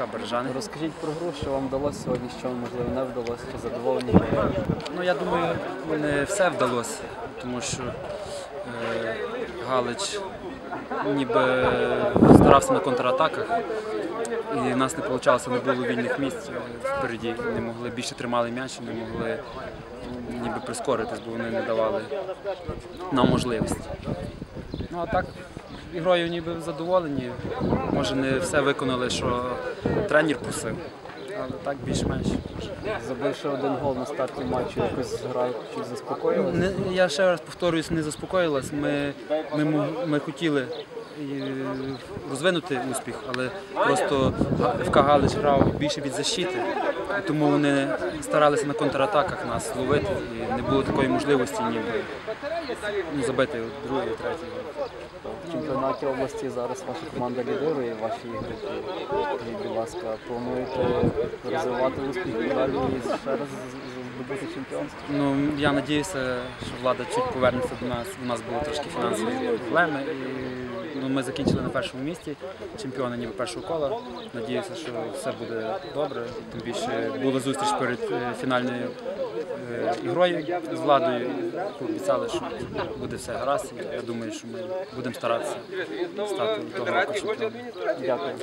ФК Бережани. Розкажіть про гру, що вам вдалося сьогодні, що можливо не вдалося, чи задоволені? Ну, я думаю, не все вдалося, тому що е, Галич ніби старався на контратаках, і в нас не вийшло, не було вільних місць е, впереді. Не могли більше тримали м'яч, не могли ніби прискоритись, бо вони не давали нам можливості. Ну а так, ігрою ніби задоволені. Може не все виконали, що тренер просив, але так більш-менш. Забивши один гол на старті матчу, якось гра чи заспокоїлась? Не, я ще раз повторююсь, не заспокоїлась. Ми, ми, ми хотіли е, розвинути успіх, але просто ФК Галич грав більше від защити, тому вони старалися на контратаках нас ловити, і не було такої можливості ніби ну, забити другий, третій. В чемпіонаті області зараз ваша команда лідирує в вашій групі. І, будь ласка, плануєте розвивати успіх і далі і ще раз здобути чемпіонство? Ну, я сподіваюся, що влада чуть повернеться до нас. У нас були трошки фінансові проблеми. І, ну, ми закінчили на першому місці, чемпіони ніби першого кола. Надіюся, що все буде добре. Тим більше була зустріч перед е, фінальною е, ігрою з владою. Пообіцяли, що буде все гаразд. Я думаю, що ми будемо старатися стати того року. Дякую.